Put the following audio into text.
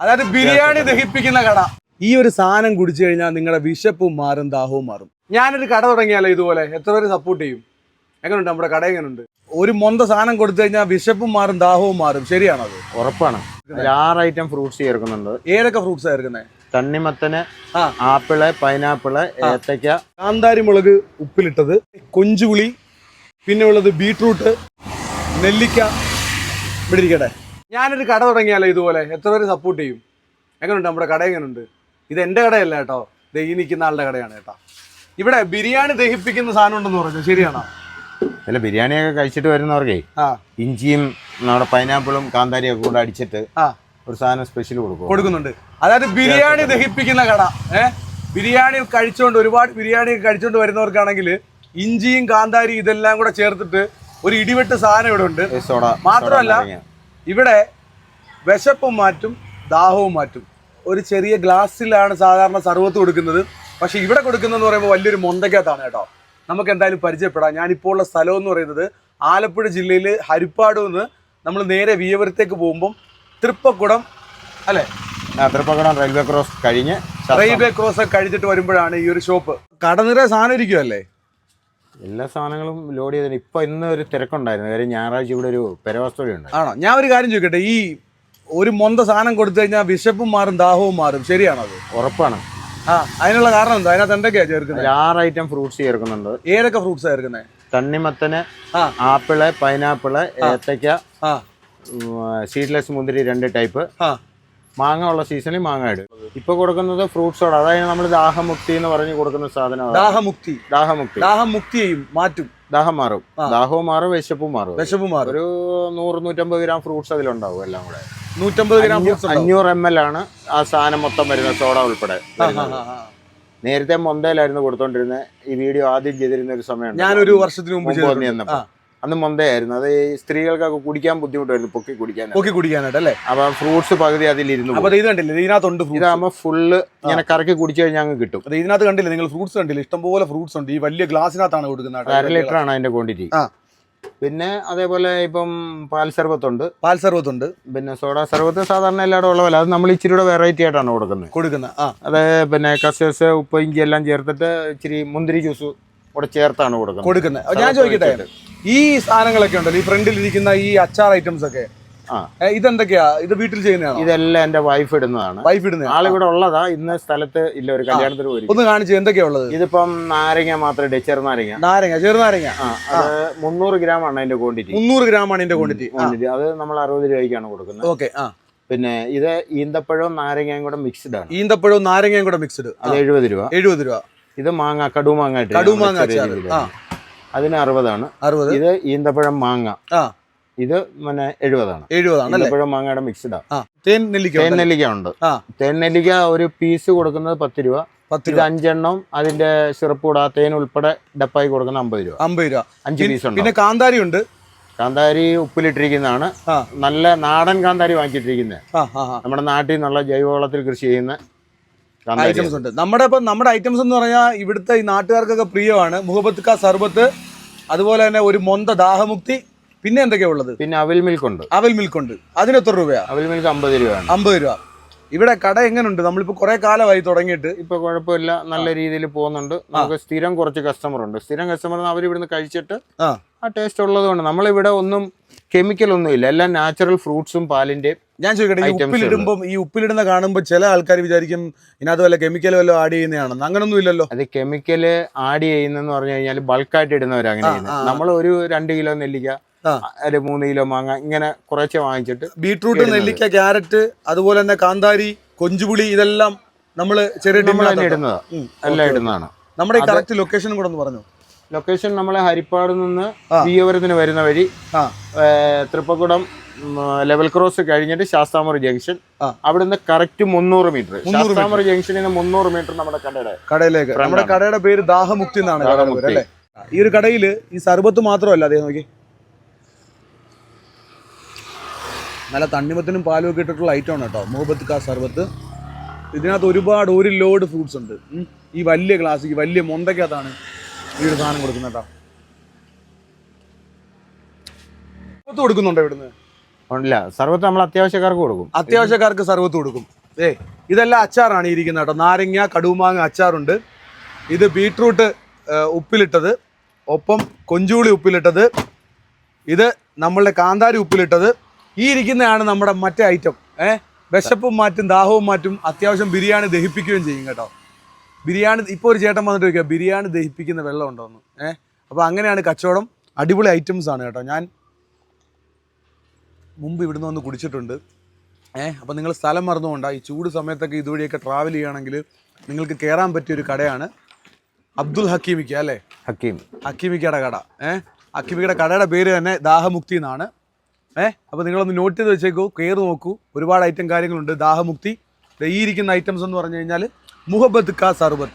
അതായത് ബിരിയാണി ദഹിപ്പിക്കുന്ന കട. ഈ ഒരു സാധനം കുടിച്ചു കഴിഞ്ഞാൽ നിങ്ങളുടെ വിശപ്പും മാറും ദാഹവും മാറും. ഞാനൊരു കട തുടങ്ങിയാലോ ഇതുപോലെ? എത്ര പേര് സപ്പോർട്ട് ചെയ്യും? എങ്ങനെയുണ്ട് നമ്മുടെ കട എങ്ങനെയുണ്ട് ഒരു മൊന്ത സാധനം കൊടുത്തു കഴിഞ്ഞാൽ വിശപ്പും മാറും ദാഹവും മാറും. ശരിയാണത് ഉറപ്പാണ്. അതിൽ ആറ് ഐറ്റം ഫ്രൂട്ട്സ് ചേർക്കുന്നുണ്ട്. ഏതൊക്കെ ഫ്രൂട്ട്സ് ആയിരിക്കുന്നത് തണ്ണിമത്തന്. ആപ്പിൾ പൈനാപ്പിൾ ഏത്തയ്ക്ക. കാന്താരി മുളക് ഉപ്പിലിട്ടത് കൊഞ്ചുപുളി പിന്നെ ഉള്ളത് ബീട്രൂട്ട് നെല്ലിക്ക. ഇവിടെ ഇരിക്കട്ടെ. ഞാനൊരു കട തുടങ്ങിയാലോ ഇതുപോലെ? എത്ര പേര് സപ്പോർട്ട് ചെയ്യും? എങ്ങനെയുണ്ട് നമ്മുടെ കട എങ്ങനെയുണ്ട് ഇത് എന്റെ കടയല്ല കേട്ടോ. ദേ ഈ നിൽക്കുന്ന ആളുടെ കടയാണ് കേട്ടോ. ഇവിടെ ബിരിയാണി ദഹിപ്പിക്കുന്ന സാധനം ഉണ്ടെന്ന് പറഞ്ഞു? ശരിയാണോ? അല്ല ബിരിയാണിയൊക്കെ കഴിച്ചിട്ട് വരുന്നവർക്കേ ഇഞ്ചിയും നമ്മുടെ പൈനാപ്പിളും കാന്താരിയും ഒക്കെ കൂടെ അടിച്ചിട്ട് ഒരു സാധനം സ്പെഷ്യൽ കൊടുക്കും. കൊടുക്കുന്നുണ്ട്. അതായത് ബിരിയാണി ദഹിപ്പിക്കുന്ന കട ഏഹ് ബിരിയാണി കഴിച്ചുകൊണ്ട് ഒരുപാട് ബിരിയാണി കഴിച്ചുകൊണ്ട് വരുന്നവർക്കാണെങ്കിൽ ഇഞ്ചിയും കാന്താരി ഇതെല്ലാം കൂടെ ചേർത്തിട്ട് ഒരു ഇടിവെട്ട് സാധനം ഇവിടെ ഉണ്ട്. മാത്രമല്ല. ഇവിടെ വിശപ്പും മാറ്റും ദാഹവും മാറ്റും. ഒരു ചെറിയ ഗ്ലാസ്സിലാണ് സാധാരണ സർവത്ത് കൊടുക്കുന്നത്. പക്ഷേ ഇവിടെ കൊടുക്കുന്നതെന്ന് പറയുമ്പോൾ വലിയൊരു മൊന്തക്കകത്താണ് കേട്ടോ. നമുക്ക് എന്തായാലും പരിചയപ്പെടാം. ഞാനിപ്പോൾ ഉള്ള സ്ഥലം എന്ന് പറയുന്നത് ആലപ്പുഴ ജില്ലയിൽ ഹരിപ്പാട് നിന്ന് നമ്മൾ നേരെ വിയപുരത്തേക്ക് പോകുമ്പം തൃപ്പക്കുടം അല്ലേ? തൃപ്പക്കുടം റെയിൽവേ ക്രോസ് കഴിഞ്ഞ് റെയിൽവേ ക്രോസ് കഴിഞ്ഞിട്ട് വരുമ്പോഴാണ് ഈ ഒരു ഷോപ്പ്. കടനിറ സാധനം ഇരിക്കുമല്ലേ എല്ലാ സാധനങ്ങളും ലോഡ് ചെയ്തിട്ട് ഇപ്പൊ ഇന്ന് ഒരു തിരക്കുണ്ടായിരുന്നു. കാര്യം ഞായറാഴ്ച ഇവിടെ ഒരു പെരവസ്തുത ഉണ്ട്. ആണോ? ഞാൻ ഒരു കാര്യം ചോദിക്കട്ടെ. ഈ ഒരു മൊന്ത സാധനം കൊടുത്തു കഴിഞ്ഞാൽ വിശപ്പും മാറും ദാഹവും മാറും. ശരിയാണോ അത്? ഉറപ്പാണ്. ആ അതിനുള്ള കാരണം എന്താ? അതിനകത്ത് എന്തൊക്കെയാ ചേർക്കുന്നത്? ആറ് ഐറ്റം ഫ്രൂട്ട്സ് ചേർക്കുന്നുണ്ട്. ഏതൊക്കെ ഫ്രൂട്ട്സ് ചേർക്കുന്നത് തണ്ണിമത്തന് ആ. ആപ്പിൾ പൈനാപ്പിൾ ഏത്തയ്ക്ക ആ. സീഡ്ലെസ് മുന്തിരി രണ്ട് ടൈപ്പ് ആ. മാങ്ങ ഉള്ള സീസണിൽ മാങ്ങ ഇടും. ഇപ്പൊ കൊടുക്കുന്നത് ഫ്രൂട്ട്സ് സോഡ അതായത് നമ്മൾ ദാഹമുക്തി എന്ന് പറഞ്ഞ് കൊടുക്കുന്ന സാധനമാണ്. ദാഹമുക്തി. ദാഹമുക്തി. ദാഹമുക്തി മാറ്റും. ദാഹം മാറും. ദാഹവും മാറും വിശപ്പും മാറും. വിശപ്പും മാറും. ഒരു നൂറ് നൂറ്റമ്പത് ഗ്രാം ഫ്രൂട്ട്സ് അതിലുണ്ടാവും എല്ലാം കൂടെ. നൂറ്റമ്പത് ഗ്രാം. അഞ്ഞൂറ് എം എൽ ആണ് ആ സാധനം മൊത്തം വരുന്നത് സോഡ ഉൾപ്പെടെ. നേരത്തെ മൊന്തയിലായിരുന്നു കൊടുത്തോണ്ടിരുന്നത് ഈ വീഡിയോ ആദ്യം ചെയ്തിരുന്ന ഒരു സമയം ഞാനൊരു വർഷത്തിന് മുമ്പ് അന്ന് മൊന്തയായിരുന്നു. അത് ഈ സ്ത്രീകൾക്കൊക്കെ കുടിക്കാൻ ബുദ്ധിമുട്ടായിരുന്നു പൊക്കി കുടിക്കാൻ. പൊക്കി കുടിക്കാനായിട്ട് അല്ലേ? അപ്പൊ ഫ്രൂട്ട്സ് പകുതി അതിലിരുന്നു അപ്പൊ ഇത് കണ്ടില്ലേ? ഇതിനകത്തുണ്ട് ഫ്രൂട്ട്സ്. ഇതാകുമ്പോ ഫുള്ള് ഇങ്ങനെ കറക്കി കുടിച്ചു കഴിഞ്ഞാൽ അങ്ങ് കിട്ടും. അത് ഇതിനകത്ത് കണ്ടില്ല? നിങ്ങൾ ഫ്രൂട്ട്സ് കണ്ടില്ലേ? ഇഷ്ടംപോലെ ഫ്രൂട്ട്സ് ഉണ്ട്. ഈ വലിയ ഗ്ലാസിനകത്താണ് കൊടുക്കുന്നത് അര ലിറ്റർ ആണ് അതിന്റെ ക്വാണ്ടിറ്റി. ആ. പിന്നെ അതേപോലെ ഇപ്പം പാൽ സർബത്തുണ്ട്. പാൽ സർവത്ത് ഉണ്ട് പിന്നെ സോഡ സർബത്ത് സാധാരണ എല്ലായിടും ഉള്ളവല്ല പോലെ അത് നമ്മൾ ഇച്ചിരി കൂടെ വെറൈറ്റി ആയിട്ടാണ് കൊടുക്കുന്നത്. കൊടുക്കുന്നത്. ആ. അത് പിന്നെ കസ്റ്റേഴ്സ് ഉപ്പ് ഇഞ്ചി എല്ലാം ചേർത്തിട്ട് ഇച്ചിരി മുന്തിരി ജ്യൂസ് കൂടെ ചേർത്താണ് കൊടുക്കുന്നത്. കൊടുക്കുന്നത്. ഞാൻ ചോദിക്കട്ടെ ഈ സാധനങ്ങളൊക്കെ ഉണ്ടല്ലോ ഈ ഫ്രണ്ടിൽ ഇരിക്കുന്ന ഈ അച്ചാർ ഐറ്റംസ് ഒക്കെ. ഇതെന്തൊക്കെയാ? ഇത് വീട്ടിൽ ചെയ്യുന്നതാണ്? ഇതെല്ലാം എന്റെ വൈഫ് ഇടുന്നതാണ്. വൈഫ് ഇടുന്ന ആളിവിടെ ഉള്ളതാ ഇന്ന് സ്ഥലത്ത് ഇല്ല ഒരു കല്യാണത്തിന് പോയി ഒന്ന് കാണിച്ചു എന്തൊക്കെയാ ഉള്ളത്? ഇതിപ്പം നാരങ്ങ മാത്രം ഇടേ ചെറുനാരങ്ങ. നാരങ്ങ ചെറുനാരങ്ങ. മുന്നൂറ് ഗ്രാം ആണ് അതിന്റെ ക്വാണ്ടിറ്റി മുന്നൂറ് ഗ്രാം ആണ് ഇതിന്റെ ക്വാണ്ടിറ്റി ക്വാണ്ടിറ്റി അത് നമ്മൾ അറുപത് രൂപയ്ക്കാണ് കൊടുക്കുന്നത്. ഓക്കെ ആ. പിന്നെ ഇത് ഈന്തപ്പഴവും നാരങ്ങയും കൂടെ മിക്സ്ഡ് ആണ്. ഈന്തപ്പഴവും നാരങ്ങയും കൂടെ മിക്സ്ഡ് അത് എഴുപത് രൂപ. എഴുപത് രൂപ. ഇത് മാങ്ങ കടുമാങ്ങ കടുമാങ്ങ അതിന് അറുപതാണ്. അറുപത്. ഇത് ഈന്തപ്പഴം മാങ്ങ. ഇത് പിന്നെ എഴുപതാണ്. എഴുപതാണ് ഈന്തപ്പഴം മാങ്ങയുടെ മിക്സ്ഡാ തേൻ നെല്ലിക്ക തേൻ നെല്ലിക്ക ഉണ്ട്. തേൻ നെല്ലിക്ക ഒരു പീസ് കൊടുക്കുന്നത് പത്ത് രൂപ. ഇത് അഞ്ചെണ്ണം അതിന്റെ സിറപ്പ് കൂടാ തേൻ ഉൾപ്പെടെ ഡപ്പായി കൊടുക്കുന്ന അമ്പത് രൂപ. അമ്പത് രൂപ. അഞ്ച് പീസ് ഉണ്ട്? പിന്നെ കാന്താരി ഉണ്ട്. കാന്താരി ഉപ്പിലിട്ടിരിക്കുന്നതാണ്. നല്ല നാടൻ കാന്താരി വാങ്ങിച്ചിട്ടിരിക്കുന്നത് നമ്മുടെ നാട്ടിൽ നിന്നുള്ള ജൈവവളത്തിൽ കൃഷി ചെയ്യുന്ന ഐറ്റംസ് ഉണ്ട്. നമ്മുടെ ഇപ്പം നമ്മുടെ ഐറ്റംസ് എന്ന് പറഞ്ഞാൽ ഇവിടുത്തെ ഈ നാട്ടുകാർക്കൊക്കെ പ്രിയമാണ്. മുഹബത്ത് ക സർബത്ത് അതുപോലെ തന്നെ ഒരു മൊന്ത ദാഹമുക്തി പിന്നെ എന്തൊക്കെയാ ഉള്ളത്? പിന്നെ അവൽ മിൽക്ക് ഉണ്ട് അവൽ മിൽക്ക് ഉണ്ട് അതിന് എത്ര രൂപയാ? അവൽ മിൽക്ക് അമ്പത് രൂപയാണ്. അമ്പത് രൂപ. ഇവിടെ കട എങ്ങനെയുണ്ട് നമ്മളിപ്പോ കുറെ കാലമായി തുടങ്ങിയിട്ട്. ഇപ്പൊ കുഴപ്പമില്ല. നല്ല രീതിയിൽ പോകുന്നുണ്ട്. നമുക്ക് സ്ഥിരം കുറച്ച് കസ്റ്റമർ ഉണ്ട്. സ്ഥിരം കസ്റ്റമർ അവർ ഇവിടുന്ന് കഴിച്ചിട്ട് ആ. ടേസ്റ്റ് ഉള്ളത് കൊണ്ട് നമ്മളിവിടെ ഒന്നും കെമിക്കൽ ഒന്നും ഇല്ല. എല്ലാം നാച്ചുറൽ ഫ്രൂട്ട്സും പാലിന്റെയും ഞാൻ ചോദിക്കട്ടെ ഈ ഉപ്പിലിടുമ്പോ ഉപ്പിലിടുമ്പോൾ ഈ ഉപ്പിലിടുന്ന കാണുമ്പോൾ ചില ആൾക്കാർ വിചാരിക്കും ഇതിനകത്ത് വല്ല കെമിക്കൽ വല്ലതും ആഡ് ചെയ്യുന്നതാണെന്ന്. അങ്ങനൊന്നും ഇല്ലല്ലോ. അത് കെമിക്കൽ ആഡ് ചെയ്യുന്നെന്ന് പറഞ്ഞു കഴിഞ്ഞാൽ ബൾക്കായിട്ട് ഇടുന്നവരങ്ങനെ നമ്മൾ ഒരു രണ്ട് കിലോ നെല്ലിക്ക. ഒരു മൂന്ന് കിലോ മാങ്ങ ഇങ്ങനെ കുറച്ച് വാങ്ങിച്ചിട്ട് ബീട്രൂട്ട് നെല്ലിക്ക ക്യാരറ്റ് അതുപോലെ തന്നെ കാന്താരി കൊഞ്ചുപുളി ഇതെല്ലാം നമ്മൾ ചെറിയ നമ്മൾ തന്നെ ഇടുന്നതാ. ഉം, എല്ലാം ഇടുന്നതാണ്. നമ്മുടെ കറക്റ്റ് ലൊക്കേഷൻ കൂടെ ഒന്ന് പറഞ്ഞു. ലൊക്കേഷൻ നമ്മളെ ഹരിപ്പാട് നിന്ന് ആ. വരുന്ന വഴി തൃപ്പക്കുടം ലെവൽ ക്രോസ് കഴിഞ്ഞിട്ട് ശാസ്താമറി ജംഗ്ഷൻ. അവിടുന്ന് കറക്റ്റ് മുന്നൂറ് മീറ്റർ. 300 ശാസ്താമൂർ ജംഗ്ഷനിൽ നിന്ന് മുന്നൂറ് മീറ്റർ നമ്മുടെ കടയുടെ കടയിലേക്ക്. നമ്മുടെ. കടയുടെ പേര് ദാഹമുക്തി എന്നാണ്. അല്ലേ? ഈ ഒരു കടയിൽ ഈ സർബത്ത് മാത്രമല്ല അദ്ദേഹം നോക്കി. നല്ല തണ്ണിമത്തിനും പാലും ഒക്കെ ഇട്ടിട്ടുള്ള ഐറ്റം ആണ് കേട്ടോ. മുഹബത്ത് കാ സർബത്ത്. ഇതിനകത്ത് ഒരുപാട് ഒരു ലോഡ് ഫ്രൂട്ട്സ് ഉണ്ട്. ഈ വലിയ ഗ്ലാസ് ഈ വലിയ മൊന്തക്കകത്താണ് ഈ ഒരു സാധനം കൊടുക്കുന്നത് കേട്ടോ. കൊടുക്കുന്നുണ്ടോ ഇവിടുന്ന്? സർവത്ത് നമ്മൾ അത്യാവശ്യക്കാർക്ക് കൊടുക്കും. അത്യാവശ്യക്കാർക്ക് സർവത്ത് കൊടുക്കും. ഏ ഇതെല്ലാം അച്ചാറാണ് ഇരിക്കുന്നത് കേട്ടോ. നാരങ്ങ കടുമാങ്ങ അച്ചാറുണ്ട്. ഇത് ബീട്രൂട്ട് ഉപ്പിലിട്ടത്. ഒപ്പം കൊഞ്ചൂളി ഉപ്പിലിട്ടത്. ഇത് നമ്മളുടെ കാന്താരി ഉപ്പിലിട്ടത്. ഈ ഇരിക്കുന്നതാണ് നമ്മുടെ മറ്റേ ഐറ്റം ഏ വിശപ്പും മാറ്റും ദാഹവും മാറ്റും അത്യാവശ്യം ബിരിയാണി ദഹിപ്പിക്കുകയും ചെയ്യും കേട്ടോ. ബിരിയാണി ഇപ്പോൾ ഒരു ചേട്ടൻ വന്നിട്ട് ചോദിക്കുക ബിരിയാണി ദഹിപ്പിക്കുന്ന വെള്ളം ഉണ്ടോന്ന്? ഏഹ് അപ്പോൾ അങ്ങനെയാണ് കച്ചവടം. അടിപൊളി ഐറ്റംസ് ആണ് കേട്ടോ. ഞാൻ മുമ്പ് ഇവിടുന്ന് വന്ന് കുടിച്ചിട്ടുണ്ട്. ഏഹ് അപ്പോൾ നിങ്ങൾ സ്ഥലം മറന്നുകൊണ്ടാ ഈ ചൂട് സമയത്തൊക്കെ ഇതുവഴിയൊക്കെ ട്രാവൽ ചെയ്യുകയാണെങ്കിൽ നിങ്ങൾക്ക് കയറാൻ പറ്റിയ ഒരു കടയാണ് അബ്ദുൽ ഹക്കീമിക്ക അല്ലേ? ഹക്കീം. ഹക്കീമിക്കയുടെ കട. ഏഹ് ഹക്കീമിക്കയുടെ കടയുടെ പേര് തന്നെ ദാഹമുക്തി എന്നാണ്. ഏഹ് അപ്പോൾ നിങ്ങളൊന്ന് നോട്ട് ചെയ്ത് വെച്ചേക്കൂ കയറി നോക്കൂ. ഒരുപാട് ഐറ്റം കാര്യങ്ങളുണ്ട്. ദാഹമുക്തി ഈ ഇരിക്കുന്ന ഐറ്റംസ് എന്ന് പറഞ്ഞു കഴിഞ്ഞാൽ മുഹബത്ത് കാ സർബത്ത്.